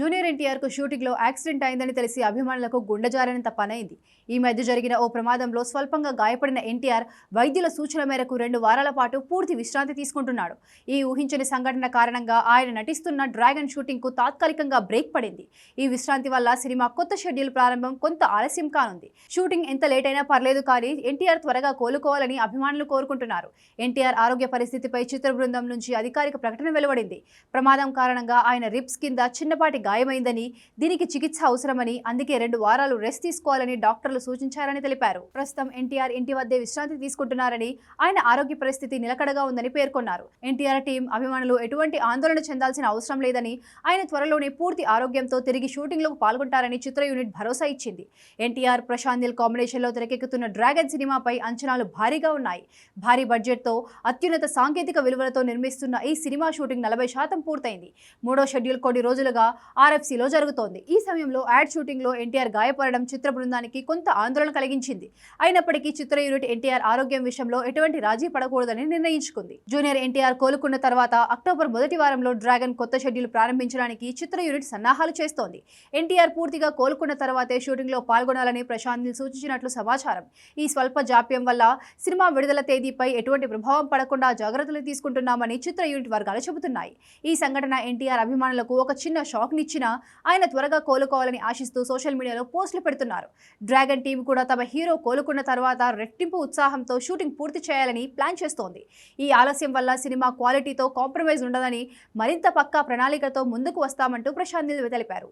ఎన్టీఆర్కు షూటింగ్లో యాక్సిడెంట్ అయిందని తెలిసి అభిమానులకు గుండె జారినంత పనైంది ఈ మధ్య జరిగిన ఓ ప్రమాదంలో స్వల్పంగా గాయపడిన ఎన్టీఆర్ వైద్యుల సూచన మేరకు రెండు వారాల పాటు పూర్తి విశ్రాంతి తీసుకుంటున్నాడు. ఈ ఊహించని సంఘటన కారణంగా ఆయన నటిస్తున్న డ్రాగన్ షూటింగ్కు తాత్కాలికంగా బ్రేక్ పడింది. ఈ విశ్రాంతి వల్ల సినిమా కొత్త షెడ్యూల్ ప్రారంభం కొంత ఆలస్యం కానుంది. షూటింగ్ ఎంత లేట్ అయినా పర్లేదు కానీ ఎన్టీఆర్ త్వరగా కోలుకోవాలని అభిమానులు కోరుకుంటున్నారు. ఎన్టీఆర్ ఆరోగ్య పరిస్థితిపై చిత్ర బృందం నుంచి అధికారిక ప్రకటన వెలువడింది. ప్రమాదం కారణంగా ఆయన రిప్స్ కింద చిన్నపాటి గాయమైందని దీనికి చికిత్స అవసరమని అందుకే రెండు వారాలు రెస్ట్ తీసుకోవాలని డాక్టర్లు సూచించారని తెలిపారు. ప్రస్తుతం ఎన్టీఆర్ ఇంటి వద్దే విశ్రాంతి తీసుకుంటున్నారని ఆయన ఆరోగ్య పరిస్థితి నిలకడగా ఉందని పేర్కొన్నారు. ఎన్టీఆర్ టీం అభిమానులు ఎటువంటి ఆందోళన చెందాల్సిన అవసరం లేదని ఆయన త్వరలోనే పూర్తి ఆరోగ్యంతో తిరిగి షూటింగ్లో పాల్గొంటారని చిత్ర యూనిట్ భరోసా ఇచ్చింది. ఎన్టీఆర్ ప్రశాంత్ కాంబినేషన్లో తెరకెక్కుతున్న డ్రాగన్ సినిమాపై అంచనాలు భారీగా ఉన్నాయి. భారీ బడ్జెట్తో అత్యున్నత సాంకేతిక విలువలతో నిర్మిస్తున్న ఈ సినిమా షూటింగ్ నలభై శాతం పూర్తయింది. మూడో షెడ్యూల్ కొన్ని రోజులుగా ఆర్ఎఫ్సీలో జరుగుతోంది. ఈ సమయంలో యాడ్ షూటింగ్లో ఎన్టీఆర్ గాయపడడం చిత్ర బృందానికి కొంత ఆందోళన కలిగించింది. అయినప్పటికీ చిత్ర యూనిట్ ఎన్టీఆర్ ఆరోగ్యం విషయంలో ఎటువంటి రాజీ పడకూడదని నిర్ణయించుకుంది. జూనియర్ ఎన్టీఆర్ కోలుకున్న తర్వాత అక్టోబర్ మొదటి వారంలో డ్రాగన్ కొత్త షెడ్యూల్ ప్రారంభించడానికి చిత్ర యూనిట్ సన్నాహాలు చేస్తోంది. ఎన్టీఆర్ పూర్తిగా కోలుకున్న తర్వాతే షూటింగ్లో పాల్గొనాలని ప్రశాంత్ సూచించినట్లు సమాచారం. ఈ స్వల్ప జాప్యం వల్ల సినిమా విడుదల తేదీపై ఎటువంటి ప్రభావం పడకుండా జాగ్రత్తలు తీసుకుంటున్నామని చిత్ర యూనిట్ వర్గాలు చెబుతున్నాయి. ఈ సంఘటన ఎన్టీఆర్ అభిమానులకు ఒక చిన్న ఇచ్చినా ఆయన త్వరగా కోలుకోవాలని ఆశిస్తూ సోషల్ మీడియాలో పోస్టులు పెడుతున్నారు. డ్రాగన్ టీం కూడా తమ హీరో కోలుకున్న తర్వాత రెట్టింపు ఉత్సాహంతో షూటింగ్ పూర్తి చేయాలని ప్లాన్ చేస్తోంది. ఈ ఆలస్యం వల్ల సినిమా క్వాలిటీతో కాంప్రమైజ్ ఉండదని మరింత పక్కా ప్రణాళికతో ముందుకు వస్తామంటూ ప్రశాంత్ తెలిపారు.